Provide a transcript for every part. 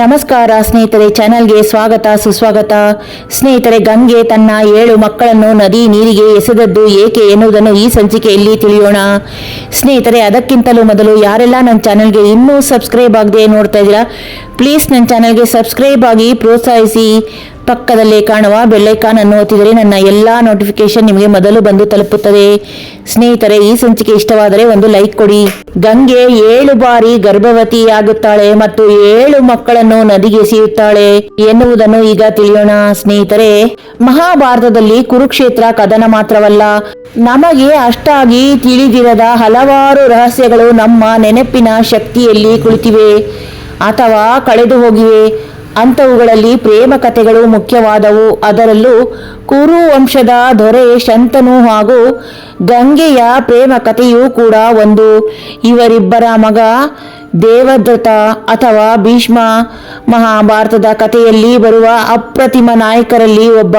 ನಮಸ್ಕಾರ ಸ್ನೇಹಿತರೆ, ಚಾನೆಲ್ಗೆ ಸ್ವಾಗತ, ಸುಸ್ವಾಗತ. ಸ್ನೇಹಿತರೆ, ಗಂಗೆ ತನ್ನ ಏಳು ಮಕ್ಕಳನ್ನು ನದಿ ನೀರಿಗೆ ಎಸೆದದ್ದು ಏಕೆ ಎನ್ನುವುದನ್ನು ಈ ಸಂಚಿಕೆಯಲ್ಲಿ ತಿಳಿಯೋಣ. ಸ್ನೇಹಿತರೆ, ಅದಕ್ಕಿಂತಲೂ ಮೊದಲು ಯಾರೆಲ್ಲ ನನ್ನ ಚಾನೆಲ್ಗೆ ಇನ್ನೂ ಸಬ್ಸ್ಕ್ರೈಬ್ ಆಗದೆ ನೋಡ್ತಾ ಇದ್ದೀರಾ ಪ್ಲೀಸ್ ನನ್ನ ಚಾನಲ್ಗೆ ಸಬ್ಸ್ಕ್ರೈಬ್ ಆಗಿ ಪ್ರೋತ್ಸಾಹಿಸಿ. ಪಕ್ಕದಲ್ಲೇ ಕಾಣುವ ಬೆಲ್ಲೈಕಾನ್ ಅನ್ನು ಒತ್ತಿದರೆ ನನ್ನ ಎಲ್ಲ ನೋಟಿಫಿಕೇಶನ್ ನಿಮಗೆ ಮೊದಲು ಬಂದು ತಲುಪುತ್ತದೆ. ಸ್ನೇಹಿತರೆ, ಈ ಸಂಚಿಕೆ ಇಷ್ಟವಾದರೆ ಒಂದು ಲೈಕ್ ಕೊಡಿ. ಗಂಗೆ ಏಳು ಬಾರಿ ಗರ್ಭವತಿಯಾಗುತ್ತಾಳೆ ಮತ್ತು ಏಳು ಮಕ್ಕಳನ್ನು ನದಿಗೆ ಎಸೆಯುತ್ತಾಳೆ ಎನ್ನುವುದನ್ನು ಈಗ ತಿಳಿಯೋಣ. ಸ್ನೇಹಿತರೆ, ಮಹಾಭಾರತದಲ್ಲಿ ಕುರುಕ್ಷೇತ್ರ ಕದನ ಮಾತ್ರವಲ್ಲ, ನಮಗೆ ಅಷ್ಟಾಗಿ ತಿಳಿದಿರದ ಹಲವಾರು ರಹಸ್ಯಗಳು ನಮ್ಮ ನೆನಪಿನ ಶಕ್ತಿಯಲ್ಲಿ ಕುಳಿತಿವೆ. ಅಥವಾ ಕಳೆದು ಹೋಗಿವೆ. ಅಂಥವುಗಳಲ್ಲಿ ಪ್ರೇಮ ಕಥೆಗಳು ಮುಖ್ಯವಾದವು. ಅದರಲ್ಲೂ ಕುರು ವಂಶದ ದೊರೆ ಶಂತನು ಹಾಗೂ ಗಂಗೆಯ ಪ್ರೇಮ ಕಥೆಯೂ ಕೂಡ ಒಂದು. ಇವರಿಬ್ಬರ ಮಗ ದೇವದತ್ತ ಅಥವಾ ಭೀಷ್ಮ ಮಹಾಭಾರತದ ಕಥೆಯಲ್ಲಿ ಬರುವ ಅಪ್ರತಿಮ ನಾಯಕರಲ್ಲಿ ಒಬ್ಬ.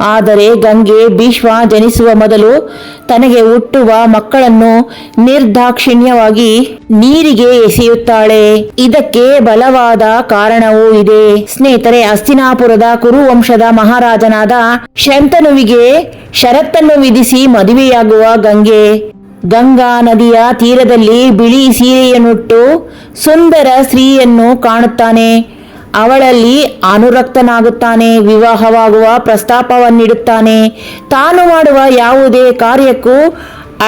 ಆದರೆ ಗಂಗೆ ಭೀಷ್ಮ ಜನಿಸುವ ಮೊದಲು ತನಗೆ ಹುಟ್ಟುವ ಮಕ್ಕಳನ್ನು ನಿರ್ದಾಕ್ಷಿಣ್ಯವಾಗಿ ನೀರಿಗೆ ಎಸೆಯುತ್ತಾಳೆ. ಇದಕ್ಕೆ ಬಲವಾದ ಕಾರಣವೂ ಇದೆ. ಸ್ನೇಹಿತರೆ, ಹಸ್ತಿನಾಪುರದ ಕುರುವಂಶದ ಮಹಾರಾಜನಾದ ಶಂತನುವಿಗೆ ಷರತ್ತನ್ನು ವಿಧಿಸಿ ಮದುವೆಯಾಗುವ ಗಂಗೆ. ಗಂಗಾ ನದಿಯ ತೀರದಲ್ಲಿ ಬಿಳಿ ಸೀರೆಯನ್ನುಟ್ಟು ಸುಂದರ ಸ್ತ್ರೀಯನ್ನು ಕಾಣುತ್ತಾನೆ. ಅವಳಲ್ಲಿ ಅನುರಕ್ತನಾಗುತ್ತಾನೆ, ವಿವಾಹವಾಗುವ ಪ್ರಸ್ತಾಪವನ್ನಿಡುತ್ತಾನೆ. ತಾನು ಮಾಡುವ ಯಾವುದೇ ಕಾರ್ಯಕ್ಕೂ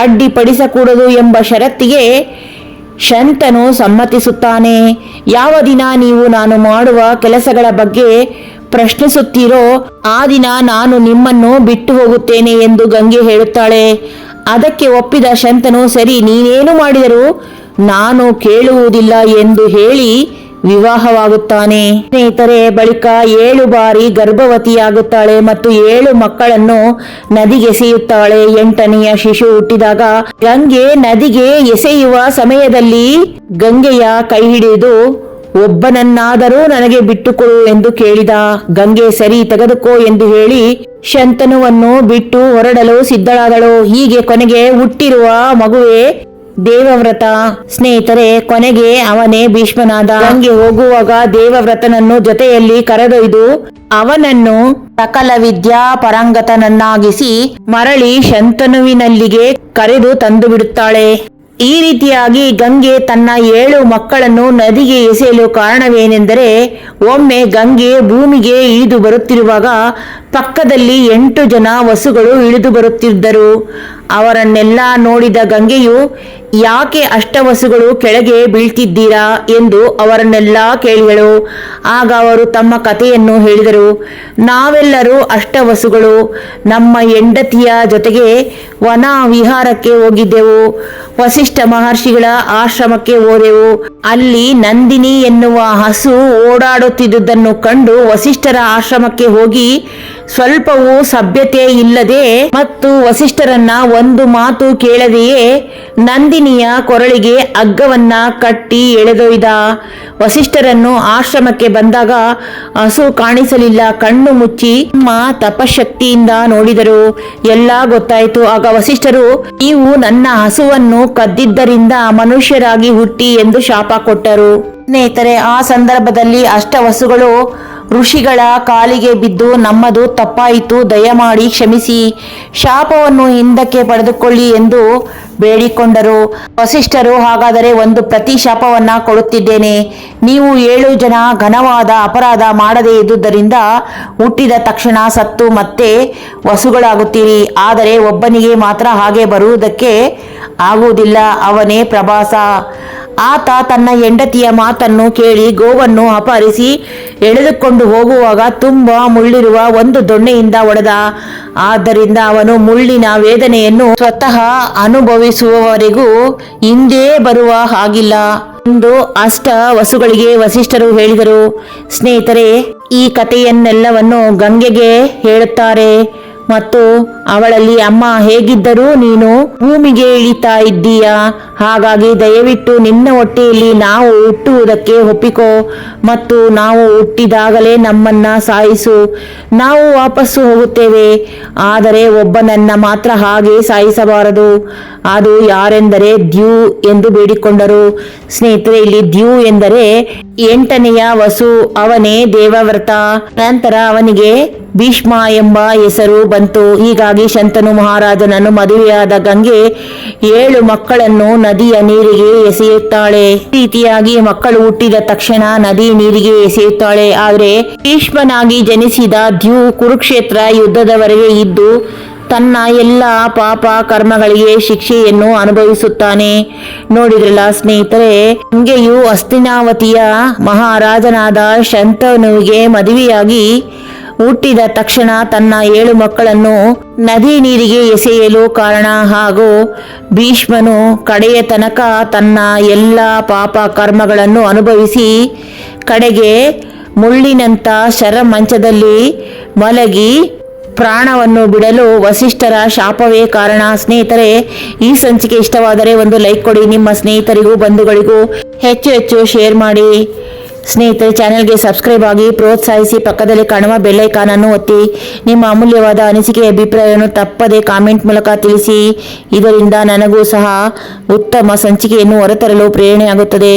ಅಡ್ಡಿಪಡಿಸಕೂಡದು ಎಂಬ ಷರತ್ತಿಗೆ ಶಂತನು ಸಮ್ಮತಿಸುತ್ತಾನೆ. ಯಾವ ದಿನ ನೀವು ನಾನು ಮಾಡುವ ಕೆಲಸಗಳ ಬಗ್ಗೆ ಪ್ರಶ್ನಿಸುತ್ತೀರೋ, ಆ ದಿನ ನಾನು ನಿಮ್ಮನ್ನು ಬಿಟ್ಟು ಹೋಗುತ್ತೇನೆ ಎಂದು ಗಂಗೆ ಹೇಳುತ್ತಾಳೆ. ಅದಕ್ಕೆ ಒಪ್ಪಿದ ಶಂತನು, ಸರಿ, ನೀನೇನು ಮಾಡಿದರೂ ನಾನು ಕೇಳುವುದಿಲ್ಲ ಎಂದು ಹೇಳಿ ವಿವಾಹವಾಗುತ್ತಾನೆ. ಸ್ನೇಹಿತರೆ, ಬಳಿಕ ಏಳು ಬಾರಿ ಗರ್ಭವತಿಯಾಗುತ್ತಾಳೆ ಮತ್ತು ಏಳು ಮಕ್ಕಳನ್ನು ನದಿಗೆ ಎಸೆಯುತ್ತಾಳೆ ಎಂಟನೆಯ ಶಿಶು ಹುಟ್ಟಿದಾಗ ಗಂಗೆ ನದಿಗೆ ಎಸೆಯುವ ಸಮಯದಲ್ಲಿ ಗಂಗೆಯ ಕೈ ಹಿಡಿದು ಒಬ್ಬನನ್ನಾದರೂ ನನಗೆ ಬಿಟ್ಟುಕೊಡು ಎಂದು ಕೇಳಿದ, ಗಂಗೆ ಸರಿ ತೆಗೆದುಕೋ ಎಂದು ಹೇಳಿ ಶಂತನುವನ್ನು ಬಿಟ್ಟು ಹೊರಡಲು ಸಿದ್ಧಳಾದಳು. ಹೀಗೆ ಕೊನೆಗೆ ಹುಟ್ಟಿರುವ ಮಗುವೆ ದೇವವ್ರತ. ಸ್ನೇಹಿತರೆ, ಕೊನೆಗೆ ಅವನೇ ಭೀಷ್ಮನಾದ. ಗಂಗೆ ಹೋಗುವಾಗ ದೇವವ್ರತನನ್ನು ಜೊತೆಯಲ್ಲಿ ಕರೆದೊಯ್ದು ಅವನನ್ನು ಸಕಲ ವಿದ್ಯಾ ಪರಂಗತನನ್ನಾಗಿಸಿ ಮರಳಿ ಶಂತನುವಿನಲ್ಲಿಗೆ ಕರೆದು ತಂದು ಬಿಡುತ್ತಾಳೆ ಈ ರೀತಿಯಾಗಿ ಗಂಗೆ ತನ್ನ ಏಳು ಮಕ್ಕಳನ್ನು ನದಿಗೆ ಎಸೆಯಲು ಕಾರಣವೇನೆಂದರೆ ಒಮ್ಮೆ ಗಂಗೆ ಭೂಮಿಗೆ ಇಳಿದು ಬರುತ್ತಿರುವಾಗ ಪಕ್ಕದಲ್ಲಿ ಎಂಟು ಜನ ವಸುಗಳು ಇಳಿದು ಬರುತ್ತಿದ್ದರು. ಅವರನ್ನೆಲ್ಲ ನೋಡಿದ ಗಂಗೆಯು, ಯಾಕೆ ಅಷ್ಟವಸುಗಳು ಕೆಳಗೆ ಬೀಳ್ತಿದ್ದೀರಾ? ಎಂದು ಅವರನ್ನೆಲ್ಲ ಕೇಳಿದಳು. ಆಗ ಅವರು ತಮ್ಮ ಕಥೆಯನ್ನು ಹೇಳಿದರು. ನಾವೆಲ್ಲರೂ ಅಷ್ಟವಸುಗಳು ನಮ್ಮ ಹೆಂಡತಿಯ ಜೊತೆಗೆ ವನ ವಿಹಾರಕ್ಕೆ ಹೋಗಿದ್ದೆವು. ವಸಿಷ್ಠ ಮಹರ್ಷಿಗಳ ಆಶ್ರಮಕ್ಕೆ ಹೋದೆವು. ಅಲ್ಲಿ ನಂದಿನಿ ಎನ್ನುವ ಹಸು ಓಡಾಡುತ್ತಿದ್ದುದನ್ನು ಕಂಡು ವಸಿಷ್ಠರ ಆಶ್ರಮಕ್ಕೆ ಹೋಗಿ ಸ್ವಲ್ಪವೂ ಸಭ್ಯತೆ ಇಲ್ಲದೆ ಮತ್ತು ವಸಿಷ್ಠರನ್ನ ಒಂದು ಮಾತು ಕೇಳದೆಯೇ ನಂದಿನಿಯ ಕೊರಳಿಗೆ ಅಗ್ಗವನ್ನ ಕಟ್ಟಿ ಎಳೆದೊಯ್ದ. ವಸಿಷ್ಠರನ್ನು ಆಶ್ರಮಕ್ಕೆ ಬಂದಾಗ ಹಸು ಕಾಣಿಸಲಿಲ್ಲ, ಕಣ್ಣು ಮುಚ್ಚಿ ತಮ್ಮ ತಪಶಕ್ತಿಯಿಂದ ನೋಡಿದರು. ಎಲ್ಲ ಗೊತ್ತಾಯಿತು. ಆಗ ವಸಿಷ್ಠರು ನೀವು ನನ್ನ ಹಸುವನ್ನು ಕದ್ದಿದ್ದರಿಂದ ಮನುಷ್ಯರಾಗಿ ಹುಟ್ಟಿ ಎಂದು ಶಾಪ ಕೊಟ್ಟರು. ಸ್ನೇಹಿತರೆ, ಆ ಸಂದರ್ಭದಲ್ಲಿ ಅಷ್ಟವಸುಗಳು ಋಷಿಗಳ ಕಾಲಿಗೆ ಬಿದ್ದು ನಮ್ಮದು ತಪ್ಪಾಯಿತು, ದಯಮಾಡಿ ಕ್ಷಮಿಸಿ, ಶಾಪವನ್ನು ಹಿಂದಕ್ಕೆ ಪಡೆದುಕೊಳ್ಳಿ ಎಂದು ಬೇಡಿಕೊಂಡರು. ವಸಿಷ್ಠರು ಹಾಗಾದರೆ ಒಂದು ಪ್ರತಿ ಶಾಪವನ್ನ ಕೊಡುತ್ತಿದ್ದೇನೆ. ನೀವು ಏಳು ಜನ ಘನವಾದ ಅಪರಾಧ ಮಾಡದೇ ಇದ್ದುದರಿಂದ ಹುಟ್ಟಿದ ತಕ್ಷಣ ಸತ್ತು ಮತ್ತೆ ವಸುಗಳಾಗುತ್ತೀರಿ. ಆದರೆ ಒಬ್ಬನಿಗೆ ಮಾತ್ರ ಹಾಗೆ ಬರುವುದಕ್ಕೆ ಆಗುವುದಿಲ್ಲ, ಅವನೇ ಪ್ರಭಾಸ ಆತ ತನ್ನ ಹೆಂಡತಿಯ ಮಾತನ್ನು ಕೇಳಿ ಗೋವನ್ನು ಅಪಹರಿಸಿ ಎಳೆದುಕೊಂಡು ಹೋಗುವಾಗ ತುಂಬ ಮುಳ್ಳಿರುವ ಒಂದು ದೊಣ್ಣೆಯಿಂದ ಒಡೆದ. ಆದ್ದರಿಂದ ಅವನು ಮುಳ್ಳಿನ ವೇದನೆಯನ್ನು ಸ್ವತಃ ಅನುಭವಿಸುವವರೆಗೂ ಹಿಂದೆ ಬರುವ ಹಾಗಿಲ್ಲ ಎಂದು ಅಷ್ಟ ವಸುಗಳಿಗೆ ವಸಿಷ್ಠರು ಹೇಳಿದರು. ಸ್ನೇಹಿತರೆ, ಈ ಕಥೆಯನ್ನೆಲ್ಲವನ್ನು ಗಂಗೆಗೆ ಹೇಳುತ್ತಾರೆ. ಮತ್ತು ಅವಳಲ್ಲಿ ಅಮ್ಮ, ಹೇಗಿದ್ದರೂ ನೀನು ಭೂಮಿಗೆ ಇಳಿತಾ ಇದ್ದೀಯಾ? ಹಾಗಾಗಿ ದಯವಿಟ್ಟು ನಿನ್ನ ಹೊಟ್ಟೆಯಲ್ಲಿ ನಾವು ಹುಟ್ಟುವುದಕ್ಕೆ ಒಪ್ಪಿಕೋ ಮತ್ತು ನಾವು ಹುಟ್ಟಿದಾಗಲೇ ನಮ್ಮನ್ನ ಸಾಯಿಸು. ನಾವು ವಾಪಸ್ಸು ಹೋಗುತ್ತೇವೆ. ಆದರೆ ಒಬ್ಬನನ್ನ ಮಾತ್ರ ಹಾಗೆ ಸಾಯಿಸಬಾರದು. ಅದು ಯಾರೆಂದರೆ ದ್ಯೂ ಎಂದು ಬೇಡಿಕೊಂಡರು. ಸ್ನೇಹಿತರೆ, ಇಲ್ಲಿ ದ್ಯೂ ಎಂದರೆ ಎಂಟನೆಯ ವಸು ಅವನೇ ದೇವವ್ರತ. ನಂತರ ಅವನಿಗೆ ಭೀಷ್ಮ ಎಂಬ ಹೆಸರು ಬಂತು. ಹೀಗಾಗಿ ಶಂತನು ಮಹಾರಾಜನನ್ನು ಮದುವೆಯಾದ ಗಂಗೆ ಏಳು ಮಕ್ಕಳನ್ನು ನದಿಯ ನೀರಿಗೆ ಎಸೆಯುತ್ತಾಳೆ. ರೀತಿಯಾಗಿ ಮಕ್ಕಳು ಹುಟ್ಟಿದ ತಕ್ಷಣ ನದಿ ನೀರಿಗೆ ಎಸೆಯುತ್ತಾಳೆ. ಆದರೆ ಭೀಷ್ಮನಾಗಿ ಜನಿಸಿದ ದ್ಯು ಕುರುಕ್ಷೇತ್ರ ಯುದ್ಧದವರೆಗೆ ಇದ್ದು ತನ್ನ ಎಲ್ಲ ಪಾಪ ಕರ್ಮಗಳಿಗೆ ಶಿಕ್ಷೆಯನ್ನು ಅನುಭವಿಸುತ್ತಾನೆ. ನೋಡಿದ್ರಲ್ಲ ಸ್ನೇಹಿತರೆ, ಹಂಗೆಯು ಅಸ್ತಿನಾವತಿಯ ಮಹಾರಾಜನಾದ ಶಂತನುವಿಗೆ ಮದುವೆಯಾಗಿ ಹುಟ್ಟಿದ ತಕ್ಷಣ ತನ್ನ ಏಳು ಮಕ್ಕಳನ್ನು ನದಿ ನೀರಿಗೆ ಎಸೆಯಲು ಕಾರಣ ಹಾಗೂ ಭೀಷ್ಮನು ಕಡೆಯ ತನಕ ತನ್ನ ಎಲ್ಲ ಪಾಪ ಕರ್ಮಗಳನ್ನು ಅನುಭವಿಸಿ ಕಡೆಗೆ ಮುಳ್ಳಿನಂತ ಶರಮಂಚದಲ್ಲಿ ಮಲಗಿ ಪ್ರಾಣವನ್ನು ಬಿಡಲು ವಸಿಷ್ಠರ ಶಾಪವೇ ಕಾರಣ. ಸ್ನೇಹಿತರೆ, ಈ ಸಂಚಿಕೆ ಇಷ್ಟವಾದರೆ ಒಂದು ಲೈಕ್ ಕೊಡಿ. ನಿಮ್ಮ ಸ್ನೇಹಿತರಿಗೂ, ಬಂಧುಗಳಿಗೂ ಹೆಚ್ಚು ಹೆಚ್ಚು ಶೇರ್ ಮಾಡಿ. ಸ್ನೇಹಿತರೆ, ಚಾನೆಲ್ಗೆ ಸಬ್ಸ್ಕ್ರೈಬ್ ಆಗಿ ಪ್ರೋತ್ಸಾಹಿಸಿ. ಪಕ್ಕದಲ್ಲಿ ಕಾಣುವ ಬೆಲ್ಲೈಕಾನನ್ನು ಒತ್ತಿ. ನಿಮ್ಮ ಅಮೂಲ್ಯವಾದ ಅನಿಸಿಕೆ, ಅಭಿಪ್ರಾಯವನ್ನು ತಪ್ಪದೆ ಕಾಮೆಂಟ್ ಮೂಲಕ ತಿಳಿಸಿ. ಇದರಿಂದ ನನಗೂ ಸಹ ಉತ್ತಮ ಸಂಚಿಕೆಯನ್ನು ಹೊರತರಲು ಪ್ರೇರಣೆಯಾಗುತ್ತದೆ.